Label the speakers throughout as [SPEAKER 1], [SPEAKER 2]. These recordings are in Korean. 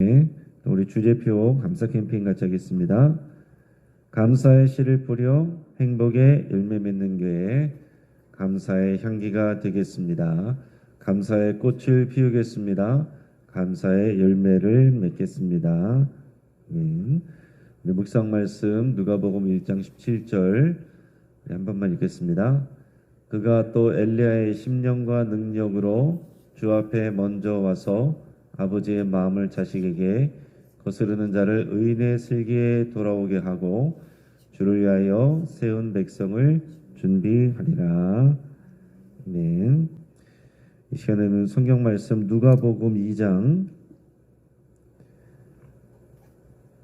[SPEAKER 1] 네, 우리 주제표 감사 캠페인 같이 하겠습니다. 감사의 씨를 뿌려 행복의 열매 맺는 교회 감사의 향기가 되겠습니다. 감사의 꽃을 피우겠습니다. 감사의 열매를 맺겠습니다. 아멘. 우리 묵상 말씀 누가복음 1장 17절 한 번만 읽겠습니다. 그가 또 엘리야의 심령과 능력으로 주 앞에 먼저 와서 아버지의 마음을 자식에게 거스르는 자를 의인의 슬기에 돌아오게 하고 주를 위하여 세운 백성을 준비하리라. 아멘. 이 시간에는 성경 말씀 누가복음 2장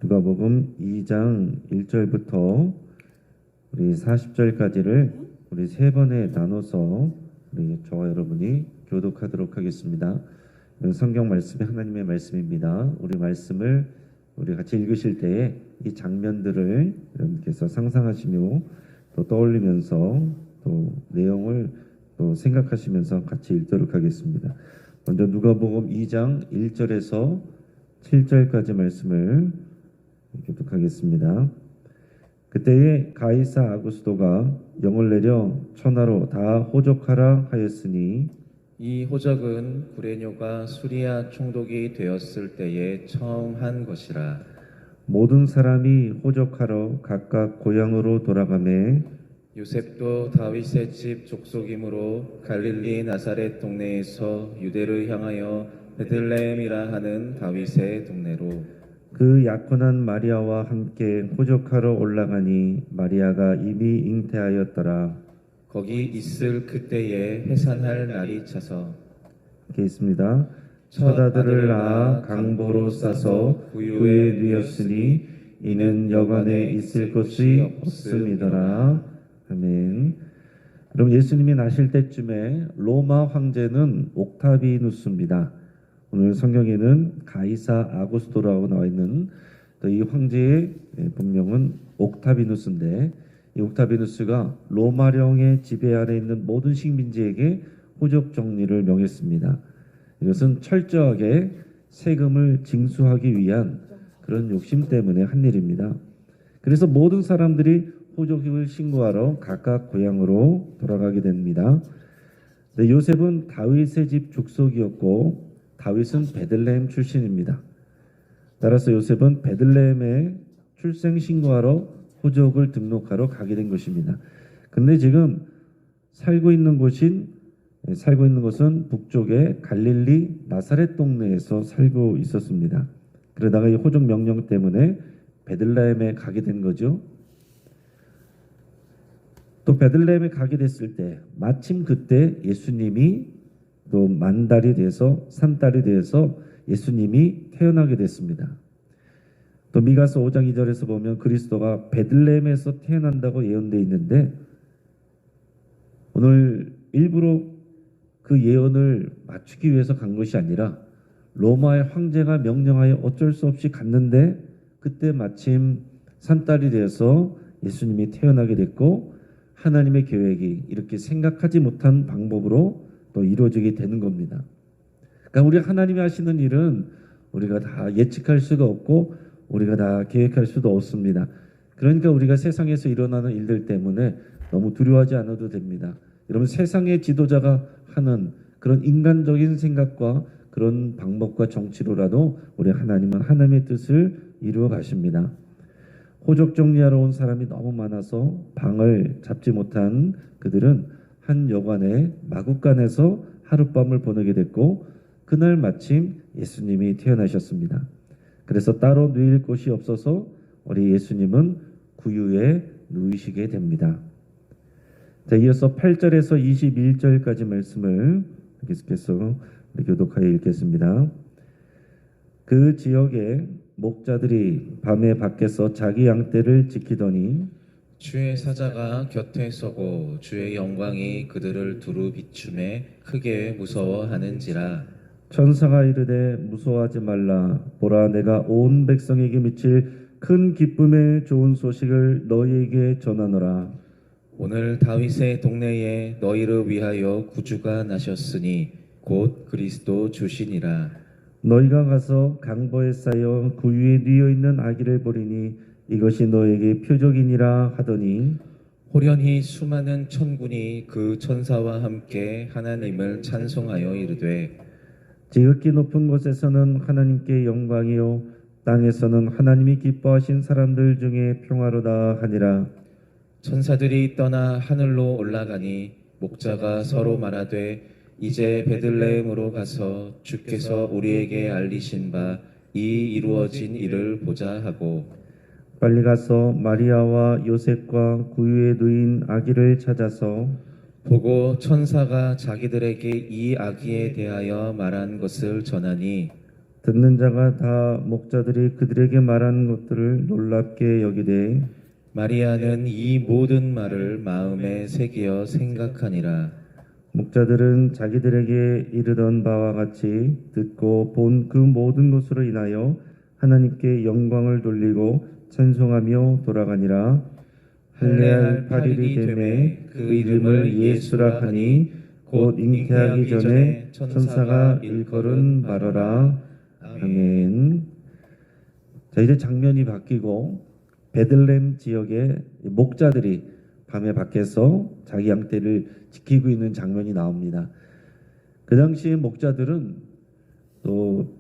[SPEAKER 1] 누가복음 2장 1절부터 우리 40절까지를 우리 세 번에 나눠서 우리 저와 여러분이 교독하도록 하겠습니다. 이건 성경 말씀이 하나님의 말씀입니다. 우리 말씀을 우리 같이 읽으실 때에 이 장면들을 여러분께서 상상하시며 또 떠올리면서 또 내용을 또 생각하시면서 같이 읽도록 하겠습니다. 먼저 누가복음 2장 1절에서 7절까지 말씀을 교독하겠습니다. 그때에 가이사 아구스도가 영을 내려 천하로 다 호적하라 하였으니
[SPEAKER 2] 이 호적은 구레뇨가 수리아 총독이 되었을 때에 처음 한 것이라
[SPEAKER 1] 모든 사람이 호적하러 각각 고향으로 돌아가매
[SPEAKER 2] 요셉도 다윗의 집 족속이므로 갈릴리 나사렛 동네에서 유대를 향하여 베들레헴이라 하는 다윗의 동네로
[SPEAKER 1] 그 약혼한 마리아와 함께 호적하러 올라가니 마리아가 이미 잉태하였더라.
[SPEAKER 2] 거기 있을 그때에 해산할 날이 차서
[SPEAKER 1] 이렇게 있습니다. 첫 아들을 낳아 강보로 싸서 구유에 누였으니 이는 여관에 있을 곳이 없음이더라. 아멘. 그럼 예수님이 나실 때쯤에 로마 황제는 옥타비누스입니다. 오늘 성경에는 가이사 아구스토라고 나와 있는 또이 황제의 본명은 옥타비누스인데 이 옥타비누스가 로마령의 지배 아래 있는 모든 식민지에게 호적 정리를 명했습니다. 이것은 철저하게 세금을 징수하기 위한 그런 욕심 때문에 한 일입니다. 그래서 모든 사람들이 호적을 신고하러 각각 고향으로 돌아가게 됩니다. 네, 요셉은 다윗의 집 족속이었고 다윗은 베들레헴 출신입니다. 따라서 요셉은 베들레헴에 출생 신고하러 호적을 등록하러 가게 된 것입니다. 근데 지금 살고 있는 곳인 예, 살고 있는 곳은 북쪽의 갈릴리 나사렛 동네에서 살고 있었습니다. 그러다가 이 호적 명령 때문에 베들레헴에 가게 된 거죠. 또 베들레헴에 가게 됐을 때 마침 그때 예수님이 또 만달이 돼서 산달이 돼서 예수님이 태어나게 됐습니다. 또 미가서 5장 2절에서 보면 그리스도가 베들레헴에서 태어난다고 예언되어 있는데 오늘 일부러 그 예언을 맞추기 위해서 간 것이 아니라 로마의 황제가 명령하여 어쩔 수 없이 갔는데 그때 마침 산딸이 되어서 예수님이 태어나게 됐고 하나님의 계획이 이렇게 생각하지 못한 방법으로 또 이루어지게 되는 겁니다. 그러니까 우리 하나님이 하시는 일은 우리가 다 예측할 수가 없고 우리가 다 계획할 수도 없습니다. 그러니까 우리가 세상에서 일어나는 일들 때문에 너무 두려워하지 않아도 됩니다. 여러분 세상의 지도자가 하는 그런 인간적인 생각과 그런 방법과 정치로라도 우리 하나님은 하나님의 뜻을 이루어 가십니다. 호적 정리하러 온 사람이 너무 많아서 방을 잡지 못한 그들은 한 여관의 마국간에서 하룻밤을 보내게 됐고 그날 마침 예수님이 태어나셨습니다. 그래서 따로 누일 곳이 없어서 우리 예수님은 구유에 누이시게 됩니다. 자, 이어서 8절에서 21절까지 말씀을 계속해서 교독하여 읽겠습니다. 그 지역에 목자들이 밤에 밖에서 자기 양떼를 지키더니
[SPEAKER 2] 주의 사자가 곁에 서고 주의 영광이 그들을 두루 비춤에 크게 무서워하는지라
[SPEAKER 1] 천사가 이르되 무서워하지 말라. 보라 내가 온 백성에게 미칠 큰 기쁨의 좋은 소식을 너희에게 전하노라.
[SPEAKER 2] 오늘 다윗의 동네에 너희를 위하여 구주가 나셨으니 곧 그리스도 주시니라.
[SPEAKER 1] 너희가 가서 강보에 쌓여 그 위에 뉘어 있는 아기를 보리니 이것이 너에게 표적이니라 하더니
[SPEAKER 2] 호련히 수많은 천군이 그 천사와 함께 하나님을 찬송하여 이르되
[SPEAKER 1] 지극히 높은 곳에서는 하나님께 영광이요 땅에서는 하나님이 기뻐하신 사람들 중에 평화로다 하니라.
[SPEAKER 2] 천사들이 떠나 하늘로 올라가니 목자가 서로 말하되 이제 베들레헴으로 가서 주께서 우리에게 알리신 바 이 이루어진 일을 보자 하고.
[SPEAKER 1] 빨리 가서 마리아와 요셉과 구유에 누인 아기를 찾아서
[SPEAKER 2] 보고 천사가 자기들에게 이 아기에 대하여 말한 것을 전하니
[SPEAKER 1] 듣는 자가 다 목자들이 그들에게 말한 것들을 놀랍게 여기되
[SPEAKER 2] 마리아는 이 모든 말을 마음에 새기어 생각하니라.
[SPEAKER 1] 목자들은 자기들에게 이르던 바와 같이 듣고 본 그 모든 것으로 인하여 하나님께 영광을 돌리고 찬송하며 돌아가니라 할례할 8일이 되매 그 이름을 예수라 하니 곧 잉태하기 전에 천사가 일컬은 바로라 아멘 자 이제 장면이 바뀌고 베들렘 지역의 목자들이 밤에 밖에서 자기 양떼를 지키고 있는 장면이 나옵니다. 그 당시에 목자들은 또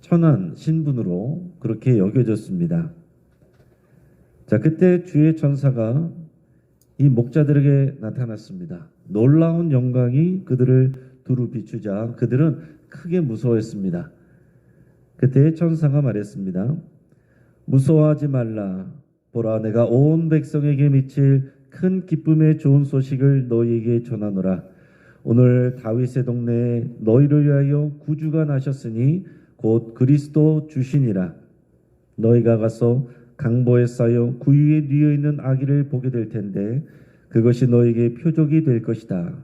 [SPEAKER 1] 천한 신분으로 그렇게 여겨졌습니다. 자, 그때 주의 천사가 이 목자들에게 나타났습니다. 놀라운 영광이 그들을 두루 비추자 그들은 크게 무서워했습니다. 그때 천사가 말했습니다. 무서워하지 말라. 보라, 내가 온 백성에게 미칠 큰 기쁨의 좋은 소식을 너희에게 전하노라. 오늘 다윗의 동네에 너희를 위하여 구주가 나셨으니 곧 그리스도 주시니라. 너희가 가서 강보에 쌓여 구유에 뉘어 있는 아기를 보게 될 텐데 그것이 너에게 표적이 될 것이다.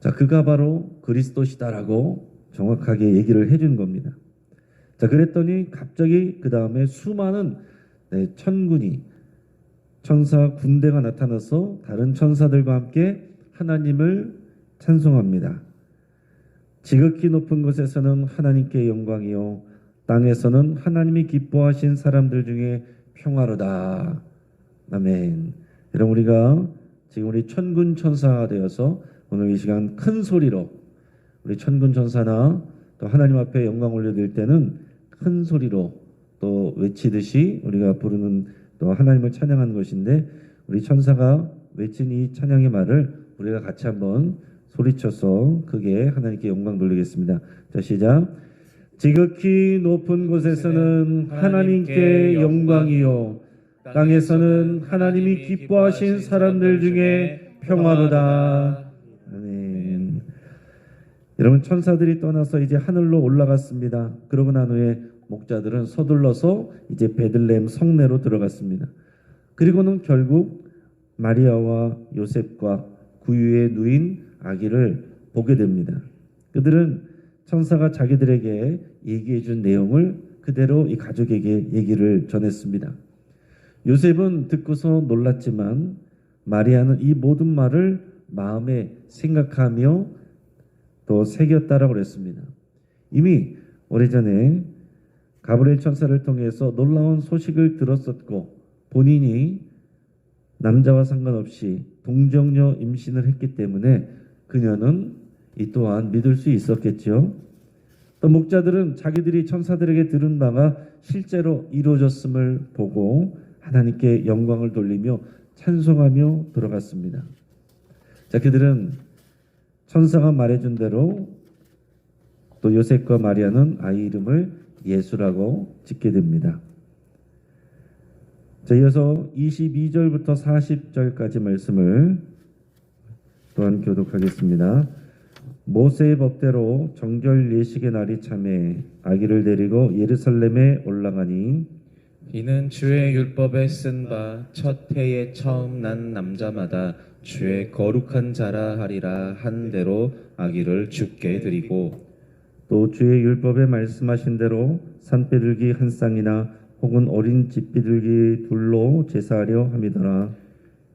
[SPEAKER 1] 자, 그가 바로 그리스도시다라고 정확하게 얘기를 해준 겁니다. 자, 그랬더니 갑자기 그 다음에 수많은 네, 천군이 천사 군대가 나타나서 다른 천사들과 함께 하나님을 찬송합니다. 지극히 높은 곳에서는 하나님께 영광이요 땅에서는 하나님이 기뻐하신 사람들 중에 평화로다. 아멘. 여러분 우리가 지금 우리 천군 천사가 되어서 오늘 이 시간 큰 소리로 우리 천군 천사나 또 하나님 앞에 영광 올려드릴 때는 큰 소리로 또 외치듯이 우리가 부르는 또 하나님을 찬양하는 것인데 우리 천사가 외친 이 찬양의 말을 우리가 같이 한번 소리쳐서 크게 하나님께 영광 돌리겠습니다. 자 시작. 지극히 높은 곳에서는 하나님께 영광이요 땅에서는 하나님이 기뻐하신 사람들 중에 평화로다. 아멘. 여러분 천사들이 떠나서 이제 하늘로 올라갔습니다. 그러고 난 후에 목자들은 서둘러서 이제 베들레헴 성내로 들어갔습니다. 그리고는 결국 마리아와 요셉과 구유에 누인 아기를 보게 됩니다. 그들은 천사가 자기들에게 얘기해 준 내용을 그대로 이 가족에게 얘기를 전했습니다. 요셉은 듣고서 놀랐지만 마리아는 이 모든 말을 마음에 생각하며 또 새겼다라고 그랬습니다. 이미 오래전에 가브리엘 천사를 통해서 놀라운 소식을 들었었고 본인이 남자와 상관없이 동정녀 임신을 했기 때문에 그녀는 이 또한 믿을 수 있었겠죠. 또 목자들은 자기들이 천사들에게 들은 바가 실제로 이루어졌음을 보고 하나님께 영광을 돌리며 찬송하며 들어갔습니다. 자, 그들은 천사가 말해준 대로 또 요셉과 마리아는 아이 이름을 예수라고 짓게 됩니다. 자, 이어서 22절부터 40절까지 말씀을 또한 교독하겠습니다. 모세의 법대로 정결 예식의 날이 참에 아기를 데리고 예루살렘에 올라가니
[SPEAKER 2] 이는 주의 율법에 쓴 바 첫 해에 처음 난 남자마다 주의 거룩한 자라 하리라 한 대로 아기를 죽게 드리고
[SPEAKER 1] 또 주의 율법에 말씀하신 대로 산비둘기 한 쌍이나 혹은 어린 집비둘기 둘로 제사하려 함이더라.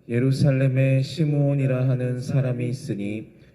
[SPEAKER 2] 예루살렘에 시므온이라 하는 사람이 있으니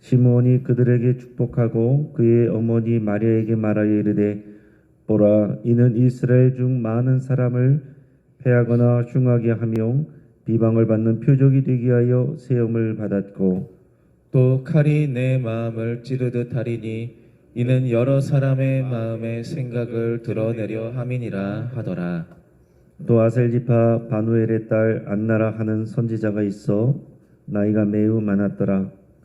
[SPEAKER 1] 시므온이 그들에게 축복하고 그의 어머니 마리아에게 말하여 이르되 보라 이는 이스라엘 중 많은 사람을 패하거나 흉하게 하며 비방을 받는 표적이 되게 하여 세움을 받았고
[SPEAKER 2] 또 칼이 내 마음을 찌르듯 하리니 이는 여러 사람의 마음의 생각을 드러내려 함이니라 하더라.
[SPEAKER 1] 또 아셀지파 바누엘의 딸 안나라 하는 선지자가 있어 나이가 매우 많았더라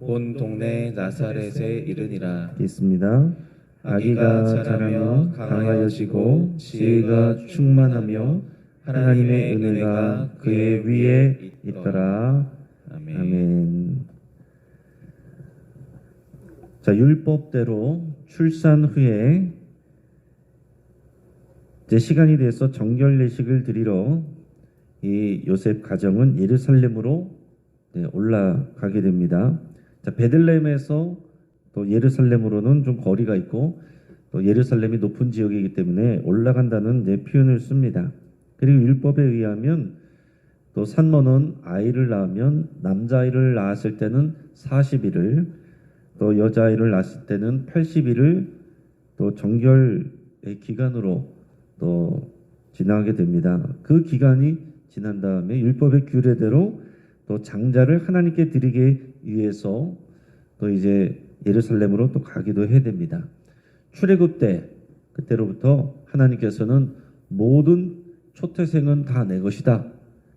[SPEAKER 2] 온 동네 나사렛에 이르니라.
[SPEAKER 1] 있습니다. 아기가 자라며 강하여지고 지혜가 충만하며 하나님의 은혜가 그의 위에 있더라.
[SPEAKER 2] 아멘.
[SPEAKER 1] 아멘. 자, 율법대로 출산 후에 이제 시간이 돼서 정결 예식을 드리러 이 요셉 가정은 예루살렘으로 네, 올라가게 됩니다. 자, 베들레헴에서 또 예루살렘으로는 좀 거리가 있고 또 예루살렘이 높은 지역이기 때문에 올라간다는 이제 표현을 씁니다. 그리고 율법에 의하면 또 산모는 아이를 낳으면 남자아이를 낳았을 때는 40일을 또 여자아이를 낳았을 때는 80일을 또 정결의 기간으로 또 지나게 됩니다. 그 기간이 지난 다음에 율법의 규례대로 또 장자를 하나님께 드리기 위해서 또 이제 예루살렘으로 또 가기도 해야 됩니다. 출애굽 때 그때로부터 하나님께서는 모든 초태생은 다 내 것이다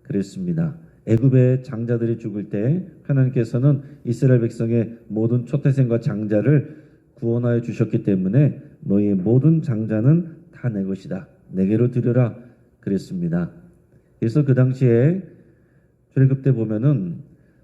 [SPEAKER 1] 그랬습니다. 애굽의 장자들이 죽을 때 하나님께서는 이스라엘 백성의 모든 초태생과 장자를 구원하여 주셨기 때문에 너희의 모든 장자는 다 내 것이다. 내게로 드려라 그랬습니다. 그래서 그 당시에 출애굽 때 보면은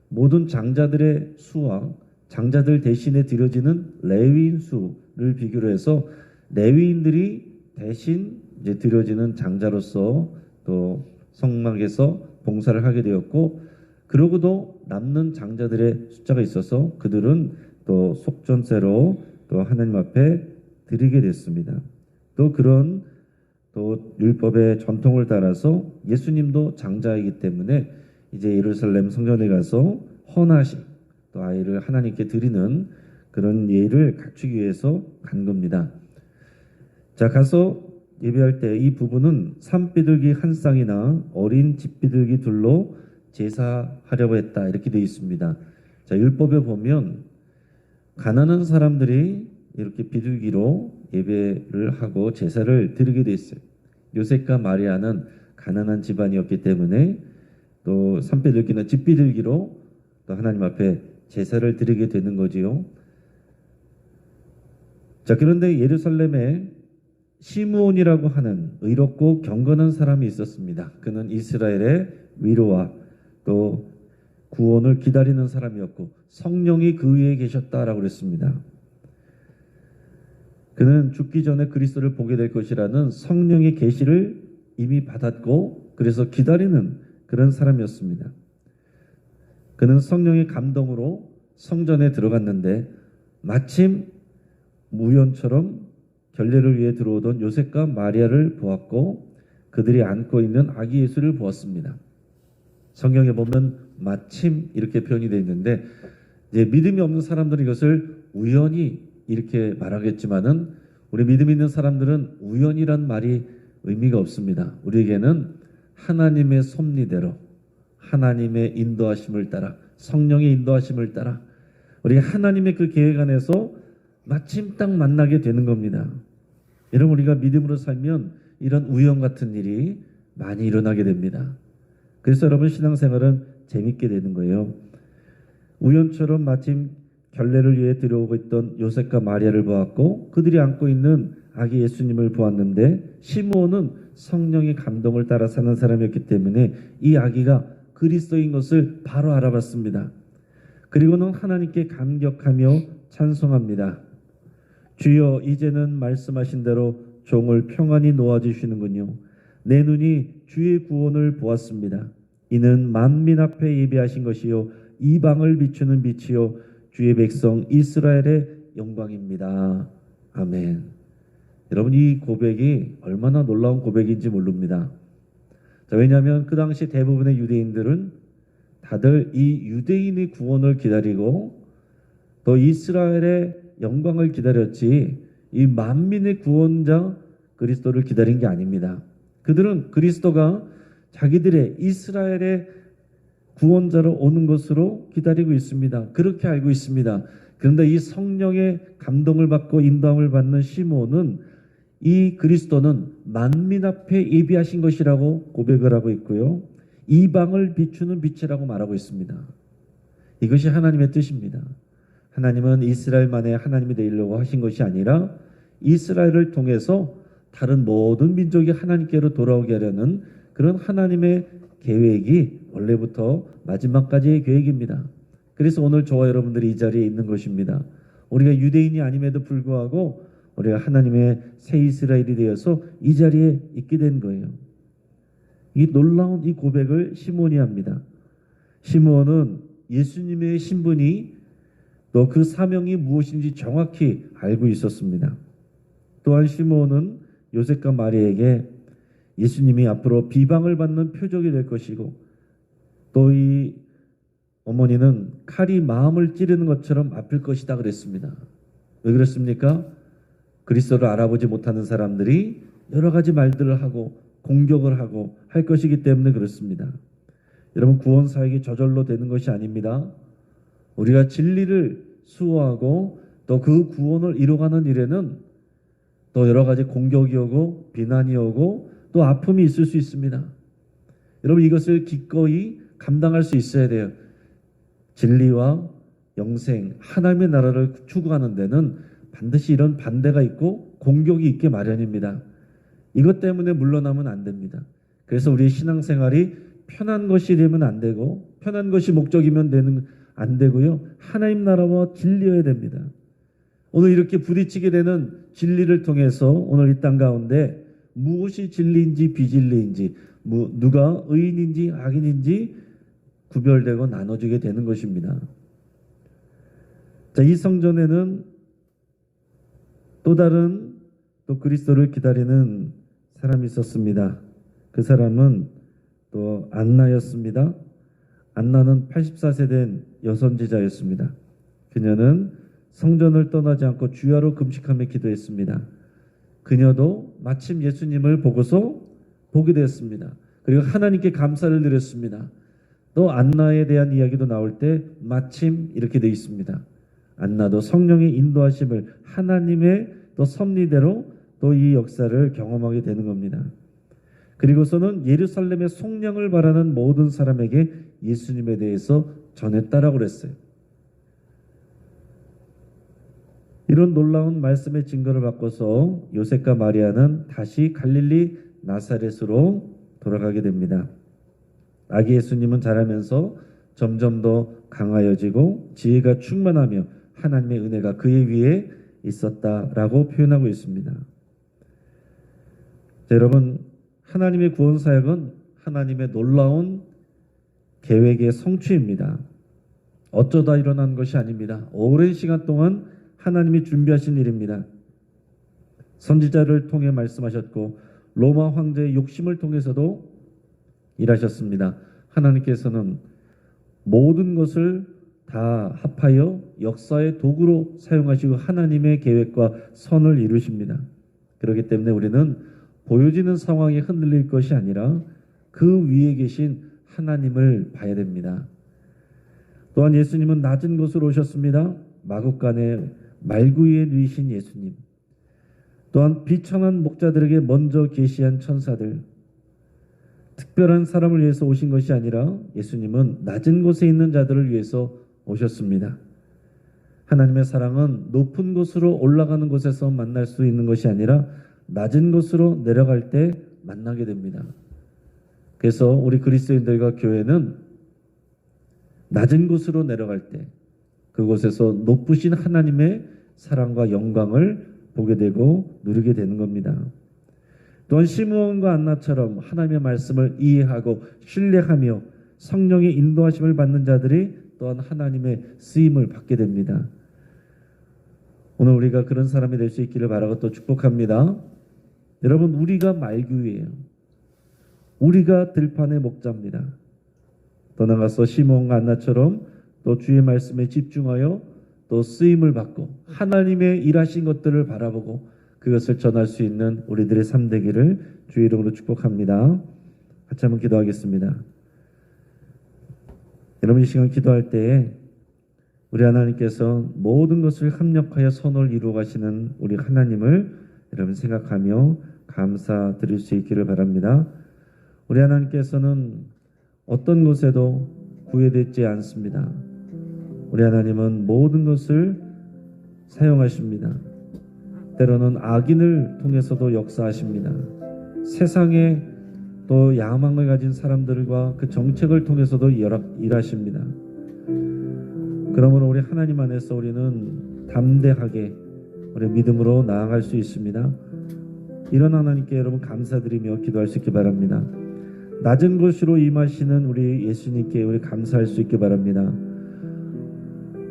[SPEAKER 1] 모든 장자들의 수와 장자들 대신에 드려지는 레위인 수를 비교로 해서 레위인들이 대신 이제 드려지는 장자로서 또 성막에서 봉사를 하게 되었고 그러고도 남는 장자들의 숫자가 있어서 그들은 또 속전세로 또 하나님 앞에 드리게 됐습니다. 또 그런 또 율법의 전통을 따라서 예수님도 장자이기 때문에 이제 예루살렘 성전에 가서 헌하식 또 아이를 하나님께 드리는 그런 예를 갖추기 위해서 간 겁니다. 자 가서 예배할 때 이 부부는 산비둘기 한 쌍이나 어린 집비둘기 둘로 제사하려고 했다 이렇게 되어 있습니다. 자 율법에 보면 가난한 사람들이 이렇게 비둘기로 예배를 하고 제사를 드리게 돼 있어요. 요셉과 마리아는 가난한 집안이었기 때문에 또 산비둘기나 집비둘기로 또 하나님 앞에 제사를 드리게 되는 거지요. 자 그런데 예루살렘에 시므온이라고 하는 의롭고 경건한 사람이 있었습니다. 그는 이스라엘의 위로와 또 구원을 기다리는 사람이었고 성령이 그 위에 계셨다라고 그랬습니다. 그는 죽기 전에 그리스도를 보게 될 것이라는 성령의 계시를 이미 받았고 그래서 기다리는 그런 사람이었습니다. 그는 성령의 감동으로 성전에 들어갔는데 마침 우연처럼 결례를 위해 들어오던 요셉과 마리아를 보았고 그들이 안고 있는 아기 예수를 보았습니다. 성경에 보면 마침 이렇게 표현이 되어 있는데 이제 믿음이 없는 사람들은 이것을 우연히 이렇게 말하겠지만은 우리 믿음 있는 사람들은 우연이란 말이 의미가 없습니다. 우리에게는 하나님의 섭리대로 하나님의 인도하심을 따라 성령의 인도하심을 따라 우리가 하나님의 그 계획 안에서 마침 딱 만나게 되는 겁니다. 여러분 우리가 믿음으로 살면 이런 우연 같은 일이 많이 일어나게 됩니다. 그래서 여러분 신앙생활은 재밌게 되는 거예요. 우연처럼 마침 결례를 위해 들어오고 있던 요셉과 마리아를 보았고 그들이 안고 있는 아기 예수님을 보았는데 시므온은 성령의 감동을 따라 사는 사람이었기 때문에 이 아기가 그리스도인 것을 바로 알아봤습니다. 그리고는 하나님께 감격하며 찬송합니다. 주여 이제는 말씀하신 대로 종을 평안히 놓아주시는군요. 내 눈이 주의 구원을 보았습니다. 이는 만민 앞에 예비하신 것이요 이방을 비추는 빛이요 주의 백성 이스라엘의 영광입니다. 아멘. 여러분 이 고백이 얼마나 놀라운 고백인지 모릅니다. 자, 왜냐하면 그 당시 대부분의 유대인들은 다들 이 유대인의 구원을 기다리고 또 이스라엘의 영광을 기다렸지 이 만민의 구원자 그리스도를 기다린 게 아닙니다. 그들은 그리스도가 자기들의 이스라엘의 구원자로 오는 것으로 기다리고 있습니다. 그렇게 알고 있습니다. 그런데 이 성령의 감동을 받고 인도함을 받는 시몬은 이 그리스도는 만민 앞에 예비하신 것이라고 고백을 하고 있고요. 이방을 비추는 빛이라고 말하고 있습니다. 이것이 하나님의 뜻입니다. 하나님은 이스라엘만의 하나님이 되려고 하신 것이 아니라 이스라엘을 통해서 다른 모든 민족이 하나님께로 돌아오게 하려는 그런 하나님의 계획이 원래부터 마지막까지의 계획입니다. 그래서 오늘 저와 여러분들이 이 자리에 있는 것입니다. 우리가 유대인이 아님에도 불구하고 우리가 하나님의 새 이스라엘이 되어서 이 자리에 있게 된 거예요. 이 놀라운 이 고백을 시몬이 합니다. 시몬은 예수님의 신분이 또 그 사명이 무엇인지 정확히 알고 있었습니다. 또한 시몬은 요셉과 마리에게 예수님이 앞으로 비방을 받는 표적이 될 것이고 또 이 어머니는 칼이 마음을 찌르는 것처럼 아플 것이다 그랬습니다. 왜 그랬습니까? 그리스도를 알아보지 못하는 사람들이 여러 가지 말들을 하고 공격을 하고 할 것이기 때문에 그렇습니다. 여러분 구원 사역이 저절로 되는 것이 아닙니다. 우리가 진리를 수호하고 또 그 구원을 이루어가는 일에는 또 여러 가지 공격이 오고 비난이 오고 또 아픔이 있을 수 있습니다. 여러분 이것을 기꺼이 감당할 수 있어야 돼요. 진리와 영생, 하나님의 나라를 추구하는 데는 반드시 이런 반대가 있고 공격이 있게 마련입니다. 이것 때문에 물러나면 안 됩니다. 그래서 우리 신앙생활이 편한 것이 되면 안 되고 편한 것이 목적이면 되는 안 되고요. 하나님 나라와 진리여야 됩니다. 오늘 이렇게 부딪히게 되는 진리를 통해서 오늘 이 땅 가운데 무엇이 진리인지 비진리인지 무- 누가 의인인지 악인인지 구별되고 나눠지게 되는 것입니다. 자, 이 성전에는 또 다른 또 그리스도를 기다리는 사람이 있었습니다. 그 사람은 또 안나였습니다. 안나는 84세 된 여선지자였습니다. 그녀는 성전을 떠나지 않고 주야로 금식하며 기도했습니다. 그녀도 마침 예수님을 보고서 보게 되었습니다. 그리고 하나님께 감사를 드렸습니다. 또 안나에 대한 이야기도 나올 때 마침 이렇게 되어 있습니다. 안나도 성령의 인도하심을 하나님의 또 섭리대로 또 이 역사를 경험하게 되는 겁니다. 그리고서는 예루살렘의 속량을 바라는 모든 사람에게 예수님에 대해서 전했다라고 그랬어요. 이런 놀라운 말씀의 증거를 받고서 요셉과 마리아는 다시 갈릴리 나사렛으로 돌아가게 됩니다. 아기 예수님은 자라면서 점점 더 강하여지고 지혜가 충만하며 하나님의 은혜가 그의 위에 있었다라고 표현하고 있습니다. 자, 여러분 하나님의 구원 사역은 하나님의 놀라운 계획의 성취입니다. 어쩌다 일어난 것이 아닙니다. 오랜 시간 동안 하나님이 준비하신 일입니다. 선지자를 통해 말씀하셨고 로마 황제의 욕심을 통해서도 일하셨습니다. 하나님께서는 모든 것을 다 합하여 역사의 도구로 사용하시고 하나님의 계획과 선을 이루십니다. 그렇기 때문에 우리는 보여지는 상황이 흔들릴 것이 아니라 그 위에 계신 하나님을 봐야 됩니다. 또한 예수님은 낮은 곳으로 오셨습니다. 마국간에 말구이에 누이신 예수님. 또한 비천한 목자들에게 먼저 계시한 천사들. 특별한 사람을 위해서 오신 것이 아니라 예수님은 낮은 곳에 있는 자들을 위해서 오셨습니다. 하나님의 사랑은 높은 곳으로 올라가는 곳에서 만날 수 있는 것이 아니라 낮은 곳으로 내려갈 때 만나게 됩니다. 그래서 우리 그리스도인들과 교회는 낮은 곳으로 내려갈 때 그곳에서 높으신 하나님의 사랑과 영광을 보게 되고 누리게 되는 겁니다. 또한 시므온과 안나처럼 하나님의 말씀을 이해하고 신뢰하며 성령의 인도하심을 받는 자들이 또한 하나님의 쓰임을 받게 됩니다. 오늘 우리가 그런 사람이 될 수 있기를 바라고 또 축복합니다. 여러분 우리가 말규예요. 우리가 들판의 목자입니다. 더 나아가서 시몬과 안나처럼 또 주의 말씀에 집중하여 또 쓰임을 받고 하나님의 일하신 것들을 바라보고 그것을 전할 수 있는 우리들의 삶 되기를 주의 이름으로 축복합니다. 같이 한번 기도하겠습니다. 여러분 이 시간 기도할 때에 우리 하나님께서 모든 것을 합력하여 선을 이루어 가시는 우리 하나님을 여러분 생각하며 감사드릴 수 있기를 바랍니다. 우리 하나님께서는 어떤 곳에도 구애되지 않습니다. 우리 하나님은 모든 것을 사용하십니다. 때로는 악인을 통해서도 역사하십니다. 세상에 또 야망을 가진 사람들과 그 정책을 통해서도 열악- 일하십니다. 그러므로 우리 하나님 안에서 우리는 담대하게 우리 믿음으로 나아갈 수 있습니다. 이런 하나님께 여러분 감사드리며 기도할 수 있기 바랍니다. 낮은 곳으로 임하시는 우리 예수님께 우리 감사할 수 있기 바랍니다.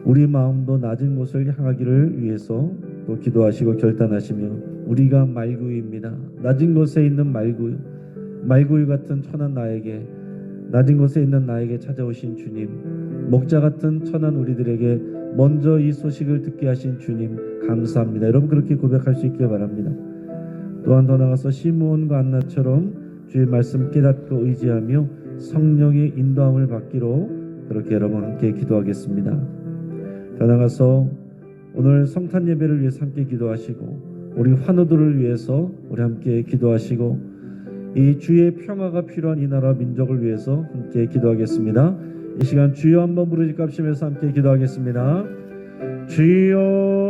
[SPEAKER 1] 우리 마음도 낮은 곳을 향하기를 위해서 또 기도하시고 결단하시며 우리가 말구입니다. 낮은 곳에 있는 말구, 말구이 같은 천한 나에게 낮은 곳에 있는 나에게 찾아오신 주님, 목자 같은 천한 우리들에게 먼저 이 소식을 듣게 하신 주님 감사합니다. 여러분 그렇게 고백할 수 있길 바랍니다. 또한 더 나아가서 시므온과 안나처럼 주의 말씀 깨닫고 의지하며 성령의 인도함을 받기로 그렇게 여러분 함께 기도하겠습니다. 더 나아가서 오늘 성탄 예배를 위해서 함께 기도하시고 우리 환우들을 위해서 우리 함께 기도하시고 이 주의 평화가 필요한 이 나라 민족을 위해서 함께 기도하겠습니다. 이 시간 주여 한번 부르짖고 합심해서 함께 기도하겠습니다. 주여